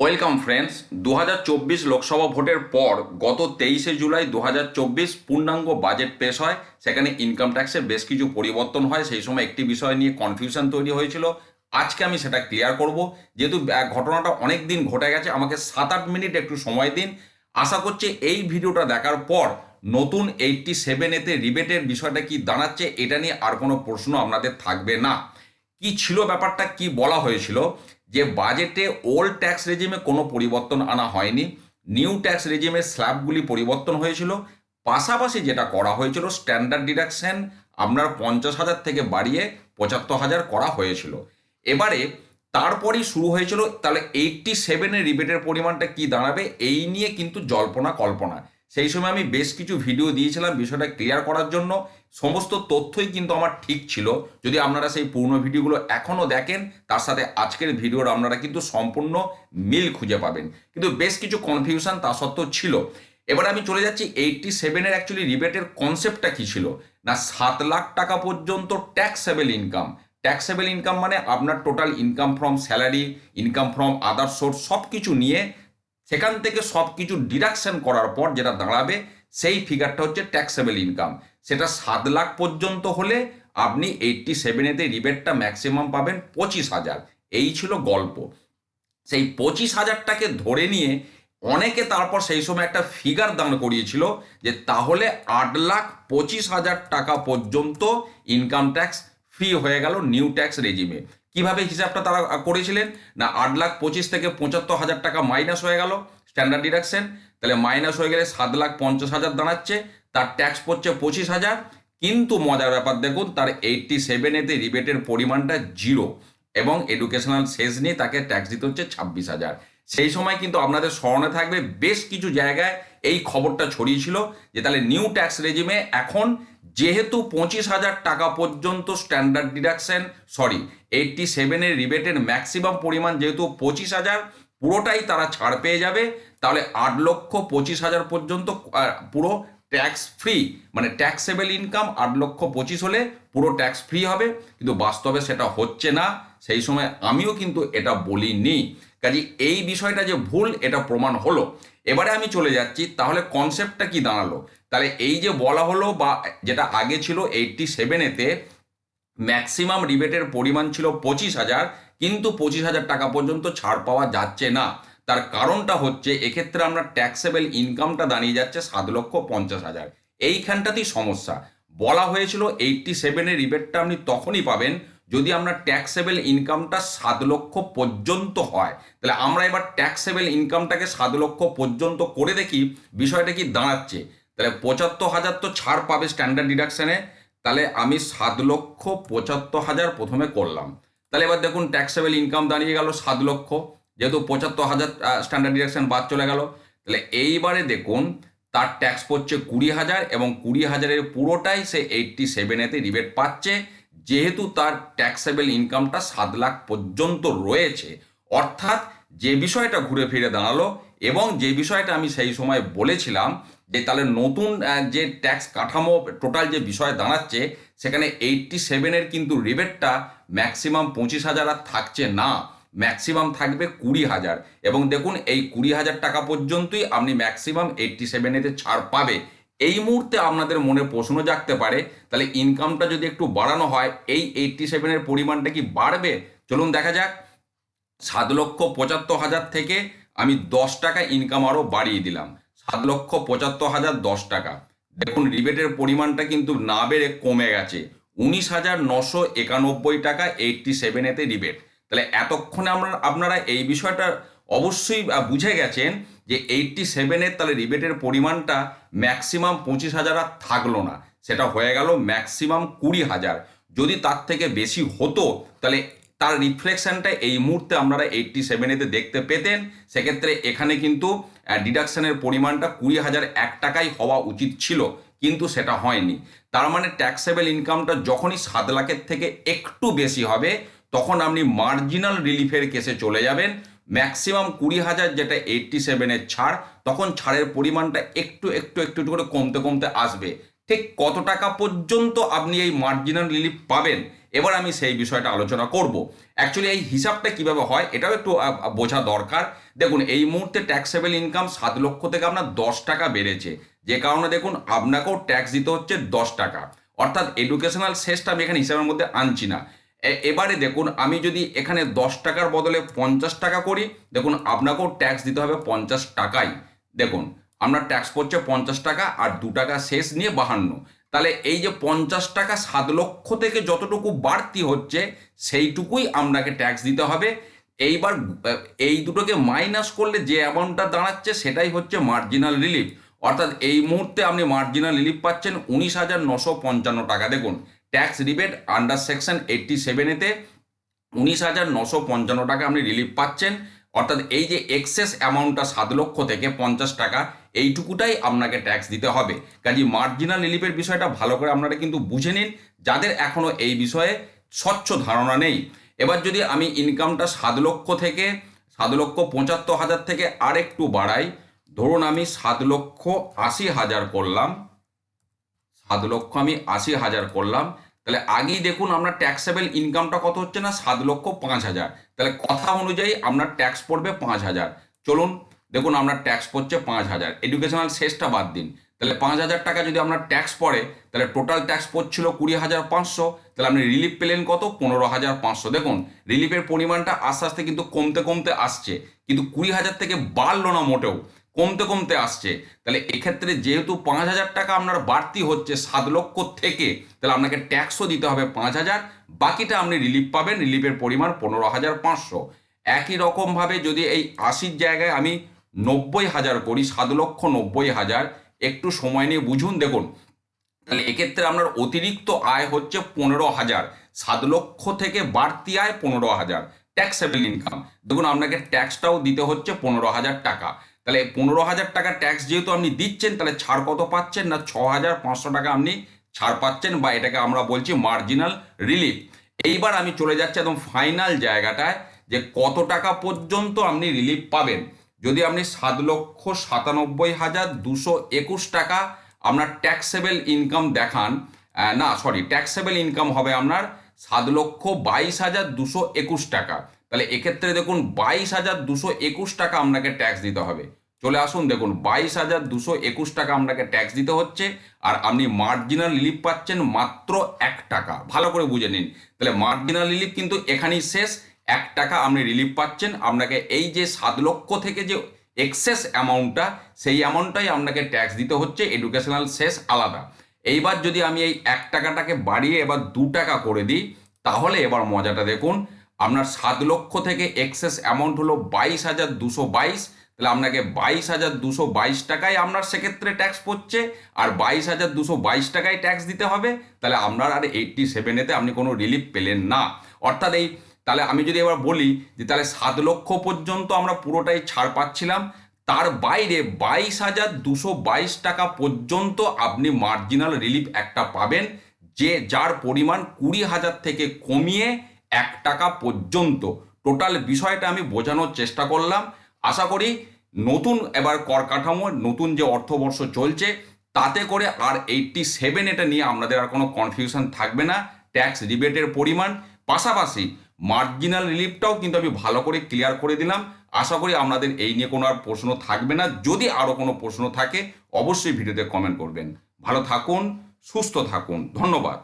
Welcome friends দু হাজার চব্বিশ লোকসভা ভোটের পর গত তেইশে জুলাই দু হাজার চব্বিশ পূর্ণাঙ্গ বাজেট পেশ হয়। সেখানে ইনকাম ট্যাক্সের বেশ কিছু পরিবর্তন হয়। সেই সময় একটি বিষয় নিয়ে কনফিউশন তৈরি হয়েছিল। আজকে আমি সেটা ক্লিয়ার করব। যেহেতু ঘটনাটা অনেক দিন ঘটে গেছে, আমাকে সাত আট মিনিট একটু সময় দিন। আশা করছি এই ভিডিওটা দেখার পর নতুন এইটটি সেভেন এতে রিবেটের বিষয়টা কি দাঁড়াচ্ছে, এটা নিয়ে আর কোনো প্রশ্ন আপনাদের থাকবে না। কি ছিল ব্যাপারটা, কি বলা হয়েছিল? যে বাজেটে ওল্ড ট্যাক্স রেজিমে কোনো পরিবর্তন আনা হয়নি নিউ ট্যাক্স রেজিমের স্ল্যাবগুলি পরিবর্তন হয়েছিল। পাশাপাশি যেটা করা হয়েছিল স্ট্যান্ডার্ড ডিডাকশন আপনার পঞ্চাশ হাজার থেকে বাড়িয়ে পঁচাত্তর হাজার করা হয়েছিল। এবারে তারপরেই শুরু হয়েছিল, তাহলে এইটটি সেভেনের রিবেটের পরিমাণটা কি দাঁড়াবে? এই নিয়ে কিন্তু জল্পনা কল্পনা সেই সময় আমি বেশ কিছু ভিডিও দিয়েছিলাম বিষয়টা ক্লিয়ার করার জন্য। সমস্ত তথ্যই কিন্তু আমার ঠিক ছিল। যদি আপনারা সেই পুরনো ভিডিওগুলো এখনও দেখেন, তার সাথে আজকের ভিডিওর আপনারা কিন্তু সম্পূর্ণ মিল খুঁজে পাবেন। কিন্তু বেশ কিছু কনফিউশন তা সত্ত্বেও ছিল। এবার আমি চলে যাচ্ছি এইটটি সেভেনের অ্যাকচুয়ালি রিবেটের কনসেপ্টটা কী ছিল? না, সাত লাখ টাকা পর্যন্ত ট্যাক্সেবল ইনকাম ট্যাক্সেবল ইনকাম মানে আপনার total income from salary income from other source সব কিছু নিয়ে সেখান থেকে সব কিছু ডিডাকশন করার পর যেটা দাঁড়াবে, সেই ফিগারটা হচ্ছে ট্যাক্সেবল ইনকাম সেটা সাত লাখ পর্যন্ত হলে আপনি এইটটি সেভেনেতে রিবেটটা ম্যাক্সিমাম পাবেন পঁচিশ হাজার। এই ছিল গল্প। সেই পঁচিশ হাজারটাকে ধরে নিয়ে অনেকে তারপর সেই সময় একটা ফিগার দাঁড় করিয়েছিল যে তাহলে আট লাখ পঁচিশ হাজার টাকা পর্যন্ত ইনকাম ট্যাক্স ফ্রি হয়ে গেল নিউ ট্যাক্স রেজিমে কীভাবে হিসাবটা তারা করেছিলেন? না, আট লাখ পঁচিশ থেকে পঁচাত্তর হাজার টাকা মাইনাস হয়ে গেল স্ট্যান্ডার্ড ডিডাকশন তাহলে মাইনাস হয়ে গেলে সাত লাখ পঞ্চাশ হাজার দাঁড়াচ্ছে, তার ট্যাক্স পড়ছে পঁচিশ হাজার। কিন্তু মজার ব্যাপার দেখুন, তার এইটটি সেভেনেতে রিবেটের পরিমাণটা জিরো এবং এডুকেশনাল শেষ নিয়ে তাকে ট্যাক্স দিতে হচ্ছে ছাব্বিশ হাজার। সেই সময় কিন্তু আপনাদের স্মরণে থাকবে, বেশ কিছু জায়গায় এই খবরটা ছড়িয়েছিল যে তাহলে নিউ ট্যাক্স রেজিমে এখন যেহেতু পঁচিশ হাজার টাকা পর্যন্ত স্ট্যান্ডার্ড ডিডাকশন সরি এইটটি সেভেনের রিবেটের ম্যাক্সিমাম পরিমাণ যেহেতু পঁচিশ হাজার, পুরোটাই তারা ছাড় পেয়ে যাবে। তাহলে আট লক্ষ পঁচিশ হাজার পর্যন্ত পুরো ট্যাক্স ফ্রি মানে ট্যাক্সেবল ইনকাম আট লক্ষ পঁচিশ হলে পুরো ট্যাক্স ফ্রি হবে। কিন্তু বাস্তবে সেটা হচ্ছে না। সেই সময় আমিও কিন্তু এটা বলিনি। কাজে এই বিষয়টা যে ভুল, এটা প্রমাণ হলো। এবারে আমি চলে যাচ্ছি, তাহলে কনসেপ্টটা কি দাঁড়াল? তাহলে এই যে বলা হলো বা যেটা আগে ছিল এইটটি সেভেনেতে ম্যাক্সিমাম রিবেটের পরিমাণ ছিল পঁচিশ হাজার, কিন্তু পঁচিশ হাজার টাকা পর্যন্ত ছাড় পাওয়া যাচ্ছে না। তার কারণটা হচ্ছে, এক্ষেত্রে আমরা ট্যাক্সেবল ইনকামটা দাঁড়িয়ে যাচ্ছে সাত লক্ষ পঞ্চাশ হাজার। এইখানটাতেই সমস্যা। বলা হয়েছিল এইটটি সেভেনের রিবেটটা আপনি তখনই পাবেন যদি আমরা ট্যাক্সেবল ইনকামটা সাত লক্ষ পর্যন্ত হয়, তাহলে আমরা এবার ট্যাক্সেবল ইনকামটাকে সাত লক্ষ পর্যন্ত করে দেখি, বিষয়টা কি দাঁড়াচ্ছে? তাহলে পঁচাত্তর হাজার তো ছাড় পাবে স্ট্যান্ডার্ড ডিডাকশানে তাহলে আমি সাত লক্ষ পঁচাত্তর হাজার প্রথমে করলাম। তাহলে এবার দেখুন ট্যাক্সেবল ইনকাম দাঁড়িয়ে গেল সাত লক্ষ, যেহেতু পঁচাত্তর হাজার স্ট্যান্ডার্ড ডিডাকশান বাদ চলে গেল, তাহলে এইবারে দেখুন তার ট্যাক্স পড়ছে কুড়ি হাজার এবং কুড়ি হাজারের পুরোটাই সে এইটটি সেভেনেতে রিবেট পাচ্ছে। যেহেতু তার ট্যাক্সেবল ইনকামটা সাত লাখ পর্যন্ত রয়েছে, অর্থাৎ যে বিষয়টা ঘুরে ফিরে দাঁড়াল এবং যে বিষয়টা আমি সেই সময় বলেছিলাম যে তাহলে নতুন যে ট্যাক্স কাঠামো টোটাল যে বিষয় দাঁড়াচ্ছে, সেখানে এইটটি সেভেনের কিন্তু রিবেটটা ম্যাক্সিমাম পঁচিশ হাজার আর থাকছে না। ম্যাক্সিমাম থাকবে কুড়ি হাজার। এবং দেখুন, এই কুড়ি হাজার টাকা পর্যন্তই আপনি ম্যাক্সিমাম এইটটি সেভেনেতে ছাড় পাবে। এই মুহূর্তে আপনাদের মনে প্রশ্ন জাগতে পারে, তাহলে ইনকামটা যদি একটু বাড়ানো হয়, এই এইটটি সেভেনের পরিমাণটা কি বাড়বে? চলুন দেখা যাক। সাত লক্ষ পঁচাত্তর হাজার থেকে আমি দশ টাকা ইনকাম আরও বাড়িয়ে দিলাম। সাত লক্ষ পঁচাত্তর হাজার দশ টাকা। দেখুন রিবেটের পরিমাণটা কিন্তু না বেড়ে কমে গেছে। উনিশ হাজার নশো একানব্বই টাকা এইটটি সেভেনেতে রিবেট তাহলে এতক্ষণে আমরা আপনারা এই বিষয়টা অবশ্যই বুঝে গেছেন যে এইটটি সেভেনের তাহলে রিবেটের পরিমাণটা ম্যাক্সিমাম পঁচিশ হাজার আর থাকল না। সেটা হয়ে গেল ম্যাক্সিমাম কুড়ি হাজার। যদি তার থেকে বেশি হতো, তাহলে তার রিফ্লেকশনটা এই মুহূর্তে আপনারা এইটটি সেভেনেতে দেখতে পেতেন। সেক্ষেত্রে এখানে কিন্তু ডিডাকশানের পরিমাণটা কুড়ি হাজার এক টাকাই হওয়া উচিত ছিল, কিন্তু সেটা হয়নি। তার মানে ট্যাক্সেবল ইনকামটা যখনই সাত লাখের থেকে একটু বেশি হবে, তখন আপনি মার্জিনাল রিলিফের কেসে চলে যাবেন। ম্যাক্সিমাম কুড়ি হাজার যেটা এইটটি সেভেনের ছাড়, তখন ছাড়ের পরিমাণটা একটু একটু একটু একটু করে কমতে কমতে আসবে। ঠিক কত টাকা পর্যন্ত আপনি এই মার্জিনাল রিলিফ পাবেন, এবার আমি সেই বিষয়টা আলোচনা করব। অ্যাকচুয়ালি এই হিসাবটা কীভাবে হয়, এটাও একটু বোঝা দরকার। দেখুন, এই মুহূর্তে ট্যাক্সেবল ইনকাম সাত লক্ষ থেকে আপনার দশ টাকা বেড়েছে। যে কারণে দেখুন, আপনাকেও ট্যাক্স দিতে হচ্ছে দশ টাকা। অর্থাৎ এডুকেশনাল শেষটা আমি এখানে হিসাবের মধ্যে আনছি না। এবারে দেখুন, আমি যদি এখানে দশ টাকার বদলে পঞ্চাশ টাকা করি, দেখুন, আপনাকেও ট্যাক্স দিতে হবে পঞ্চাশ টাকাই। দেখুন আপনার ট্যাক্স পড়ছে পঞ্চাশ টাকা আর দু টাকা শেষ নিয়ে বাহান্ন। তাহলে এই যে পঞ্চাশ টাকা সাত লক্ষ থেকে যতটুকু বাড়তি হচ্ছে, সেইটুকুই আপনাকে ট্যাক্স দিতে হবে। এইবার এই দুটোকে মাইনাস করলে যে অ্যামাউন্টটা দাঁড়াচ্ছে, সেটাই হচ্ছে মার্জিনাল রিলিফ অর্থাৎ এই মুহূর্তে আপনি মার্জিনাল রিলিফ পাচ্ছেন উনিশ হাজার নশো পঞ্চান্ন টাকা। দেখুন tax rebate under section eighty সেভেনেতে উনিশ হাজার নশো পঞ্চান্ন টাকা আপনি রিলিফ পাচ্ছেন। অর্থাৎ এই যে এক্সেস অ্যামাউন্টটা সাত লক্ষ থেকে পঞ্চাশ টাকা, এইটুকুটাই আপনাকে ট্যাক্স দিতে হবে। কাজে মার্জিনাল রিলিফের বিষয়টা ভালো করে আপনারা কিন্তু বুঝে নিন, যাদের এখনও এই বিষয়ে স্বচ্ছ ধারণা নেই। এবার যদি আমি ইনকামটা সাত লক্ষ থেকে, সাত লক্ষ পঁচাত্তর হাজার থেকে আরেকটু বাড়াই, ধরুন আমি সাত লক্ষ আশি হাজার করলাম সাত লক্ষ আমি আশি হাজার করলাম। তাহলে আগেই দেখুন আপনার ট্যাক্সেবল ইনকামটা কত হচ্ছে না? সাত লক্ষ পাঁচ হাজার। তাহলে কথা অনুযায়ী আপনার ট্যাক্স পড়বে পাঁচ হাজার। চলুন দেখুন আপনার ট্যাক্স পড়ছে পাঁচ হাজার। এডুকেশনাল শেষটা বাদ দিন। তাহলে পাঁচ হাজার টাকা যদি আপনার ট্যাক্স পড়ে, তাহলে টোটাল ট্যাক্স পড়ছিল কুড়ি হাজার পাঁচশো। তাহলে আপনি রিলিফ পেলেন কত? পনেরো হাজার পাঁচশো। দেখুন রিলিফের পরিমাণটা আস্তে আস্তে কিন্তু কমতে কমতে আসছে। কিন্তু কুড়ি হাজার থেকে বাড়লো না মোটেও। কমতে কমতে আসছে। তাহলে এক্ষেত্রে যেহেতু পাঁচ হাজার টাকা আপনার বাড়তি হচ্ছে সাত লক্ষ থেকে, তাহলে আপনাকে ট্যাক্সও দিতে হবে পাঁচ হাজার, বাকিটা আপনি রিলিফ পাবেন রিলিফের পরিমাণ পনেরো হাজার পাঁচশো। একই রকমভাবে যদি এই আশির জায়গায় আমি নব্বই হাজার করি, সাত লক্ষ নব্বই হাজার, একটু সময় নিয়ে বুঝুন দেখুন। তাহলে এক্ষেত্রে আপনার অতিরিক্ত আয় হচ্ছে পনেরো হাজার, সাত লক্ষ থেকে বাড়তি আয় পনেরো হাজার ট্যাক্সেবল ইনকাম দেখুন, আপনাকে ট্যাক্সটাও দিতে হচ্ছে পনেরো হাজার টাকা। তাহলে পনেরো হাজার টাকা ট্যাক্স যেহেতু আপনি দিচ্ছেন, তাহলে ছাড় কত পাচ্ছেন? না, ছ হাজার পাঁচশো টাকা আপনি ছাড় পাচ্ছেন বা এটাকে আমরা বলছি মার্জিনাল রিলিফ এইবার আমি চলে যাচ্ছি একদম ফাইনাল জায়গাটায় যে কত টাকা পর্যন্ত আপনি রিলিফ পাবেন। যদি আপনি সাত লক্ষ সাতানব্বই হাজার দুশো একুশ টাকা আপনার ট্যাক্সেবল ইনকাম দেখান না সরি ট্যাক্সেবল ইনকাম হবে আপনার সাত লক্ষ বাইশ হাজার দুশো একুশ টাকা। তাহলে এক্ষেত্রে দেখুন বাইশ হাজার দুশো একুশ টাকা আপনাকে ট্যাক্স দিতে হবে। চলে আসুন দেখুন, বাইশ হাজার দুশো একুশ টাকা আপনাকে ট্যাক্স দিতে হচ্ছে, আর আপনি মার্জিনাল রিলিফ পাচ্ছেন মাত্র এক টাকা। ভালো করে বুঝে নিন। তাহলে মার্জিনাল রিলিফ কিন্তু এখানেই শেষ, এক টাকা আপনি রিলিফ পাচ্ছেন। আপনাকে এই যে সাত লক্ষ থেকে যে এক্সেস অ্যামাউন্টটা সেই অ্যামাউন্টটাই আপনাকে ট্যাক্স দিতে হচ্ছে এডুকেশনাল শেষ আলাদা। এইবার যদি আমি এই এক টাকাটাকে বাড়িয়ে এবার দু টাকা করে দিই, তাহলে এবার মজাটা দেখুন আপনার সাত লক্ষ থেকে এক্সেস অ্যামাউন্ট হলো বাইশ হাজার দুশো বাইশ। তাহলে আপনাকে বাইশ হাজার দুশো বাইশ টাকায় আপনার সেক্ষেত্রে ট্যাক্স পড়ছে, আর বাইশ হাজার দুশো বাইশ টাকায় ট্যাক্স দিতে হবে। তাহলে আপনার আর এইটটি সেভেনেতে আপনি কোনো রিলিফ পেলেন না। অর্থাৎ এই, তাহলে আমি যদি এবার বলি যে তাহলে সাত লক্ষ পর্যন্ত আমরা পুরোটাই ছাড় পাচ্ছিলাম। তার বাইরে বাইশ হাজার দুশো বাইশ টাকা পর্যন্ত আপনি মার্জিনাল রিলিফ একটা পাবেন, যে যার পরিমাণ কুড়ি হাজার থেকে কমিয়ে এক টাকা পর্যন্ত। টোটাল বিষয়টা আমি বোঝানোর চেষ্টা করলাম। আশা করি নতুন এবার কর কাঠামো, নতুন যে অর্থবর্ষ চলছে, তাতে করে আর এইটটি সেভেন এটা নিয়ে আপনাদের আর কোনো কনফিউশন থাকবে না। ট্যাক্স রিবেটের পরিমাণ। পাশাপাশি মার্জিনাল রিলিফটাও কিন্তু আমি ভালো করে ক্লিয়ার করে দিলাম। আশা করি আপনাদের এই নিয়ে কোনো আর প্রশ্ন থাকবে না। যদি আরও কোনো প্রশ্ন থাকে, অবশ্যই ভিডিওতে কমেন্ট করবেন। ভালো থাকুন, সুস্থ থাকুন। ধন্যবাদ।